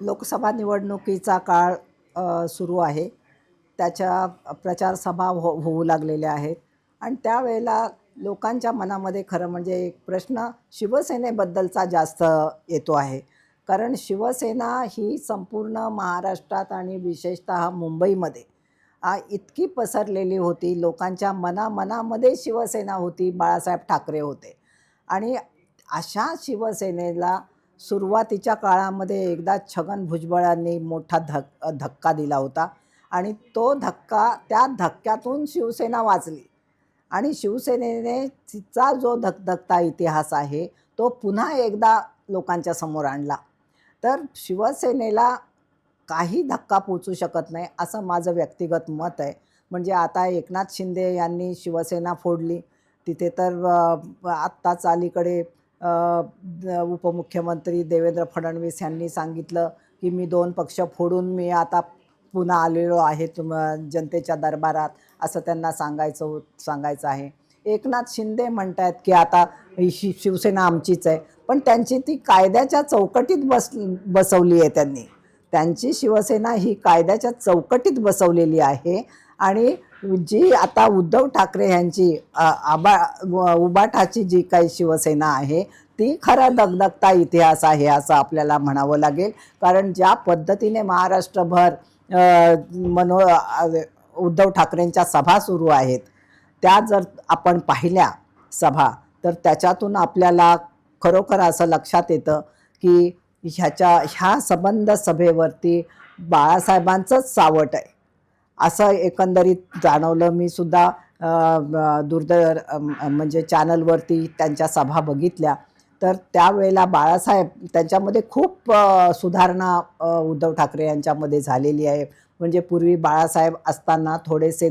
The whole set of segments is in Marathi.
लोकसभा निवडणुकीचा काळ सुरू आहे. त्याच्या प्रचारसभा हो होऊ लागलेल्या आहेत. आणि त्यावेळेला लोकांच्या मनामध्ये खरं म्हणजे एक प्रश्न शिवसेनेबद्दलचा जास्त येतो आहे. कारण शिवसेना ही संपूर्ण महाराष्ट्रात आणि विशेषतः मुंबईमध्ये इतकी पसरलेली होती. लोकांच्या मनामनामध्ये शिवसेना होती बाळासाहेब ठाकरे होते. आणि अशा शिवसेनेला सुरुवातीच्या काळामध्ये एकदा छगन भुजबळांनी मोठा धक धक्का दिला होता. आणि तो धक्का त्या धक्क्यातून शिवसेना वाचली. आणि शिवसेनेने तिचा जो धकधकता इतिहास आहे तो पुन्हा एकदा लोकांच्या समोर आणला. तर शिवसेनेला काही धक्का पोचू शकत नाही असं माझं व्यक्तिगत मत आहे. म्हणजे आता एकनाथ शिंदे यांनी शिवसेना फोडली. तिथे तर आत्ताच अलीकडे उपमुख्यमंत्री देवेंद्र फडणवीस यांनी सांगितलं की मी दोन पक्ष फोडून मी आता पुन्हा आलेलो आहे तुम जनतेच्या दरबारात असं त्यांना सांगायचं सांगायचं आहे. एकनाथ शिंदे म्हणत आहेत की आता ही शि शिवसेना आमचीच आहे पण त्यांची ती कायद्याच्या चौकटीत बस बसवली आहे त्यांनी. त्यांची शिवसेना ही कायद्याच्या चौकटीत बसवलेली आहे आणि जी आता उद्धव ठाकरे यांची आबा उबाठाची जी काही शिवसेना आहे ती खरा दगदगता इतिहास आहे असं आपल्याला म्हणावं लागेल. कारण ज्या पद्धतीने महाराष्ट्रभर मनो उद्धव ठाकरेंच्या सभा सुरू आहेत त्या जर आपण पाहिल्या सभा तर त्याच्यातून आपल्याला खरोखर असं लक्षात येतं की ह्याच्या ह्या संबंध सभेवरती बाळासाहेबांचंच सावट आहे. असं एकंदरीत जाणवलं. मी सुद्धा अ, म्हणजे चॅनलवरती त्यांच्या सभा बघितल्या. तर त्यावेळेला बाळासाहेब त्यांच्यामध्ये खूप सुधारणा उद्धव ठाकरे यांच्यामध्ये झालेली आहे. म्हणजे पूर्वी बाळासाहेब असताना थोडेसे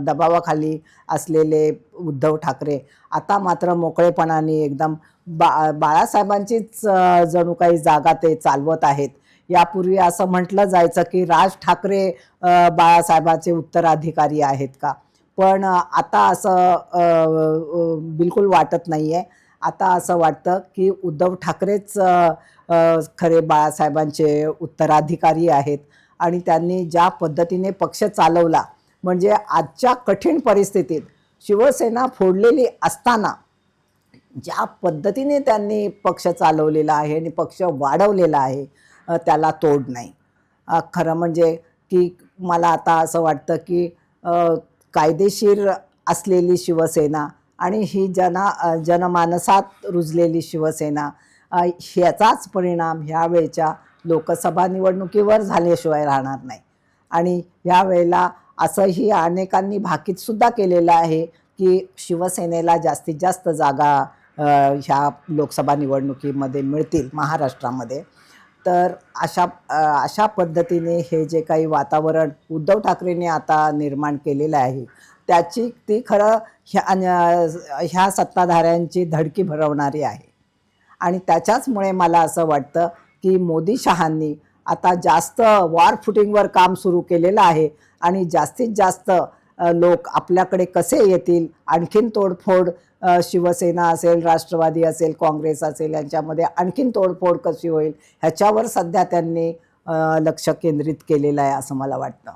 दबावाखाली असलेले उद्धव ठाकरे आता मात्र मोकळेपणाने एकदम बा बाळासाहेबांचीच जणू काही जागा ते चालवत आहेत. यापूर्वी असं म्हटलं जायचं की राज ठाकरे बाळासाहेबांचे उत्तराधिकारी आहेत का? पण आता असं बिलकुल वाटत नाही आहे आता असं वाटतं की उद्धव ठाकरेच खरे बाळासाहेबांचे उत्तराधिकारी आहेत आणि त्यांनी ज्या पद्धतीने पक्ष चालवला म्हणजे आजच्या कठीण परिस्थितीत शिवसेना फोडलेली असताना ज्या पद्धतीने त्यांनी पक्ष चालवलेला आहे आणि पक्ष वाढवलेला आहे त्याला तोड नाही. खरं म्हणजे की मला आता असं वाटतं की कायदेशीर असलेली शिवसेना आणि ही जना जनमानसात रुजलेली शिवसेना ह्याचाच परिणाम ह्यावेळच्या लोकसभा निवडणुकीवर झाल्याशिवाय राहणार नाही. आणि यावेळेला असंही अनेकांनी भाकीतसुद्धा केलेलं आहे की शिवसेनेला जास्तीत जास्त जागा ह्या लोकसभा निवडणुकीमध्ये मिळतील महाराष्ट्रामध्ये. तर अशा अशा पद्धतीने हे जे काही वातावरण उद्धव ठाकरेंनी आता निर्माण केलेलं आहे त्याची ती खरं ह्या ह्या सत्ताधाऱ्यांची धडकी भरवणारी आहे. आणि त्याच्याचमुळे मला असं वाटतं की मोदी शहांनी आता जास्त वॉर फुटिंगवर काम सुरू केलेलं आहे आणि जास्तीत जास्त लोक आपल्याकडे कसे येतील? आणखीन तोडफोड शिवसेना असेल राष्ट्रवादी असेल काँग्रेस असेल यांच्यामध्ये आणखीन तोडफोड कशी होईल? ह्याच्यावर सध्या त्यांनी लक्ष केंद्रित केलेलं आहे असं मला वाटतं.